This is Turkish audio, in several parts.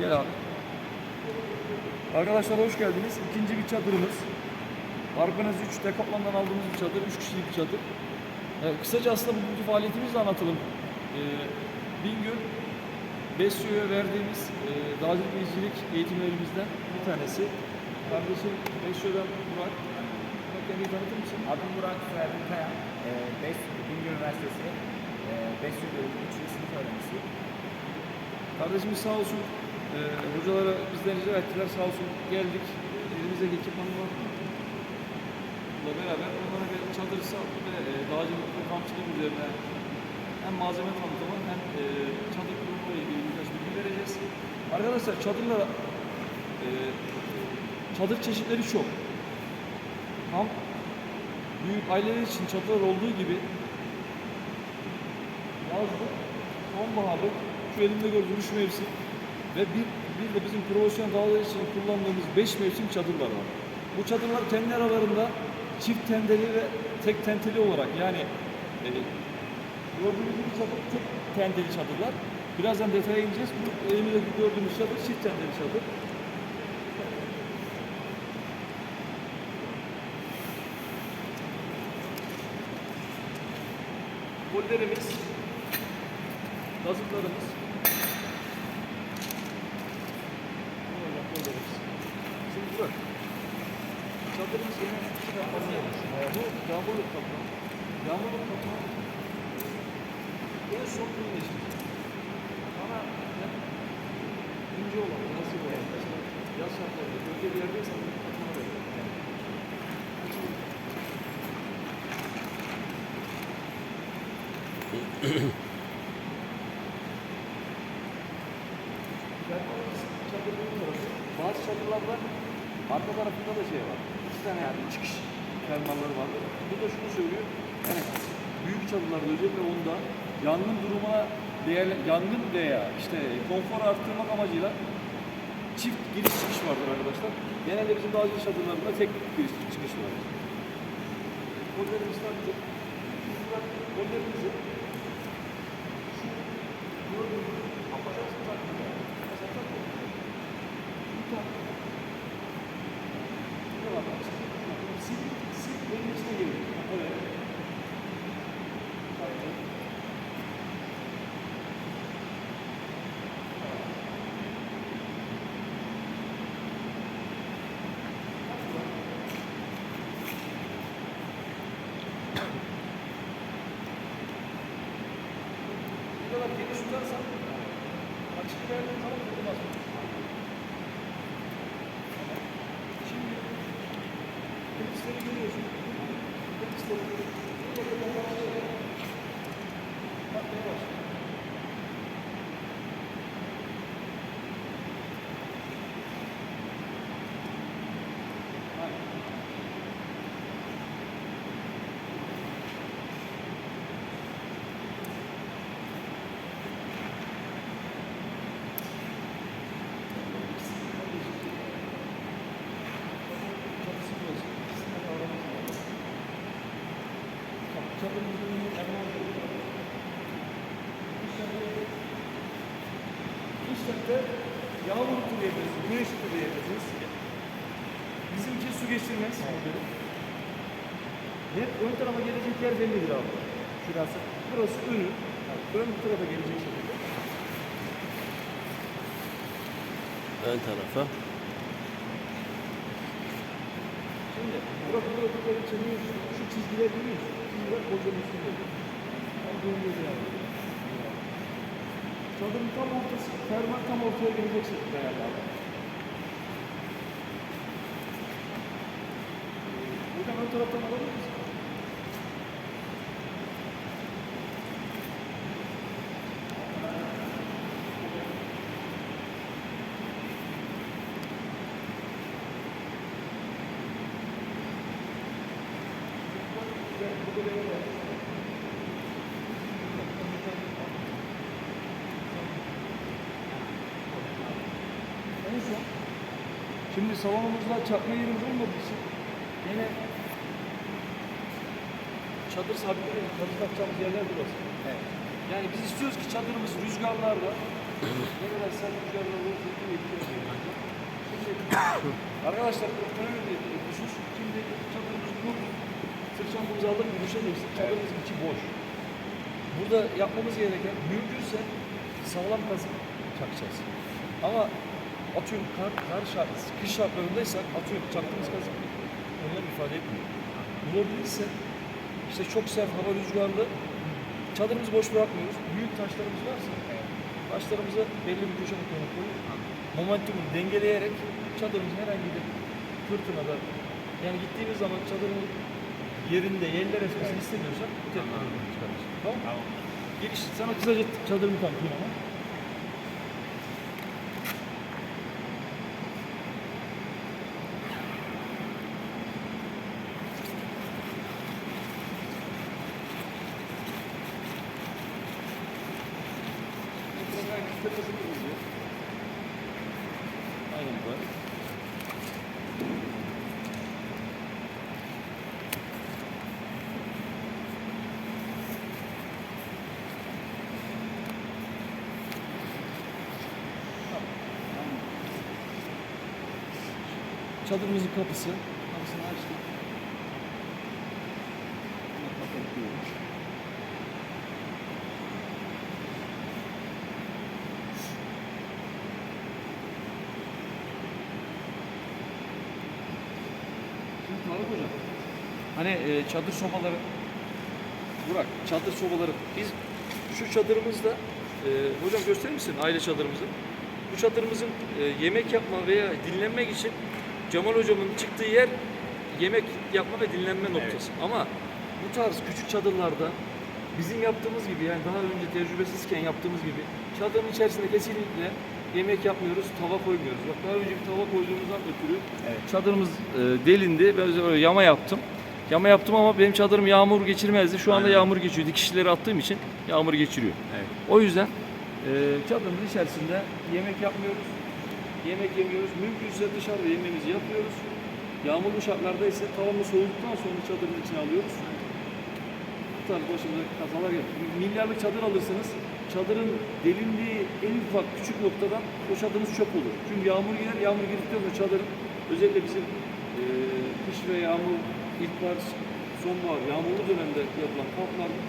Gel abi. Arkadaşlar hoş geldiniz. İkinci bir çadırımız. Arkanız 3 Decathlon'dan aldığımız bir çadır. 3 kişilik bir çadır. Ee, kısaca aslında bugünkü faaliyetimizi anlatalım. Ee, Bingöl Besyo'ya verdiğimiz e, dağcılık ve izcilik eğitimlerimizden bir tanesi. Kardeşim Besyo'dan Burak. Kendini tanıtır mısın? Adım Burak Ferdi Kaya. E, Beş, Bingöl Üniversitesi e, Besyo Bölümü 3. sınıf öğrencisiyim. Kardeşimiz sağ olsun e, hocalara bizden rica ettiler sağ olsun geldik. Elimizdeki. Bununla beraber onlara bir çadır ve e, dağcılık ve kampçılık üzerine hem malzeme tanıtımı hem e, çadır kurumuyla ilgili birkaç bilgi vereceğiz. Arkadaşlar çadırlar e, çadır çeşitleri çok. Ham büyük aileler için çadırlar olduğu gibi yazlık, sonbaharlık, şu elimde gördüğünüz üç mevsim ve bir, bir de bizim profesyonel dağlar için kullandığımız beş mevsim çadırlar var. Bu çadırlar kendi aralarında çift tendeli ve tek tenteli olarak yani e, gördüğünüz gibi çadır tek tendeli çadırlar. Birazdan detaya ineceğiz. Bu elimizdeki gördüğünüz çadır çift tendeli çadır. Polderimiz, Kazıklarımız. Böyle polderimiz. Şimdi bak. Çadırımız yine iki kaplanı yapmış. Bu yağmurluk kaplan. Yağmurluk kaplan en son bunun için. Ama ben ince olan, nasıl olan, yaz şartlarında gölge bir yerdeysen bunu kapına veriyorum. Yani. Açılır. Bazı çadırlarda arka tarafında da şey var. İki tane yani çıkış fermuarları var. Bu da şunu söylüyor. Yani büyük çadırlarda özellikle onda yangın durumuna değer, yangın veya işte konfor arttırmak amacıyla çift giriş çıkış vardır arkadaşlar. Genelde bizim dağcı çadırlarında tek giriş çıkış vardır. Modelimiz tabii. Modelimizi şu gördüğünüz yapacaksınız hakkında. Mesela takın. Bir tane. Ne var? Sil, sil, benim içine geliyor. Evet. Aynen. Bu kadar geniş tutarsan açık verdiğin zaman durmaz. Şimdi klipsleri görüyorsun. Klipsleri Bakmaya başla. Aynen. Çatısı burası. İkisini de kavramamız lazım. Bak, çadırımızın yine erman İşte yağmur turlayabilirsiniz, güneş turlayabilirsiniz. Bizimki su geçirmez. Hep ön tarafa gelecek yer bellidir abi. Şurası. Burası önü. Ön tarafa gelecek şekilde. Ön tarafa. Şimdi burada böyle çeviriyor. Şu, çizgiler görüyor musun? Çizgiler kocanın üstünde. Tam dönüyor yani. Çadırın tam ortası, fermuar tam ortaya gelecek şekilde yani abi. Hocam ön taraftan alabilir misin? En son Şimdi salonumuzda çakma yerimiz olmadığı için yine çadır sabitleyelim. Çadır takacağımız yerler burası. Evet. Yani biz istiyoruz ki çadırımız rüzgarlarda ne kadar sert rüzgarlar olursa iyi Arkadaşlar çok önemli bir husus. Şimdi çadırımızı kurduk. Sırt çantamızı aldık, yürüyüşe geçtik. Çadırımızın içi boş. Burada yapmamız gereken mümkünse sağlam kazık çakacağız. Ama atıyorum kar, kar şart, kış şartlarındaysak atıyorum çaktığımız kazık önem ifade etmiyor. Bulabilirse işte çok sert hava rüzgarlı çadırımızı boş bırakmıyoruz. Büyük taşlarımız varsa taşlarımızı belli bir köşe noktasına koyup momentumu dengeleyerek çadırımızı herhangi bir fırtınada yani gittiğimiz zaman çadırın yerinde yerler esmesini istemiyorsak bu tepkileri çıkarırız. Tamam? Tamam. Giriş, sana kısaca çadırımı tanıtayım ama. Aynen böyle. Çadırımızın kapısı. Kapısını açtık. Bunu kapatıyoruz. Şimdi Tarık Hocam, hani e, çadır sobaları, Burak, çadır sobaları, biz şu çadırımızda, e, hocam gösterir misin aile çadırımızı? Bu çadırımızın e, yemek yapma veya dinlenmek için Cemal hocamın çıktığı yer yemek yapma ve dinlenme noktası. Ama bu tarz küçük çadırlarda bizim yaptığımız gibi yani daha önce tecrübesizken yaptığımız gibi çadırın içerisinde kesinlikle yemek yapmıyoruz, tava koymuyoruz. Bak daha önce bir tava koyduğumuzdan ötürü Evet. çadırımız e, delindi. Ben öyle yama yaptım. Yama yaptım ama benim çadırım yağmur geçirmezdi. Şu anda Aynen. yağmur geçiyor. Dikişleri attığım için yağmur geçiriyor. Evet. O yüzden e, çadırımız içerisinde yemek yapmıyoruz. Yemek yemiyoruz. Mümkünse dışarıda yemeğimizi yapıyoruz. Yağmurlu şartlarda ise tavamız soğuduktan sonra çadırın içine alıyoruz. Bu tarz başımıza kazalar geliyor. Milyarlık çadır alırsınız. Çadırın delindiği en ufak küçük noktadan o çadırınız çöp olur. Çünkü yağmur girer. Yağmur girdikten sonra çadırın özellikle bizim e, kış ve yağmur, ilkbahar, sonbahar, yağmurlu dönemde yapılan kamplarda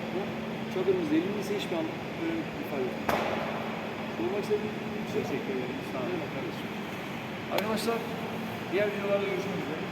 çadırımız delindiyse hiçbir anlam önemli bir ifade etmiyor. Sormak istediğim bir şey. Teşekkür ederim. Sağ olun. Arkadaşlar diğer videolarda görüşmek üzere.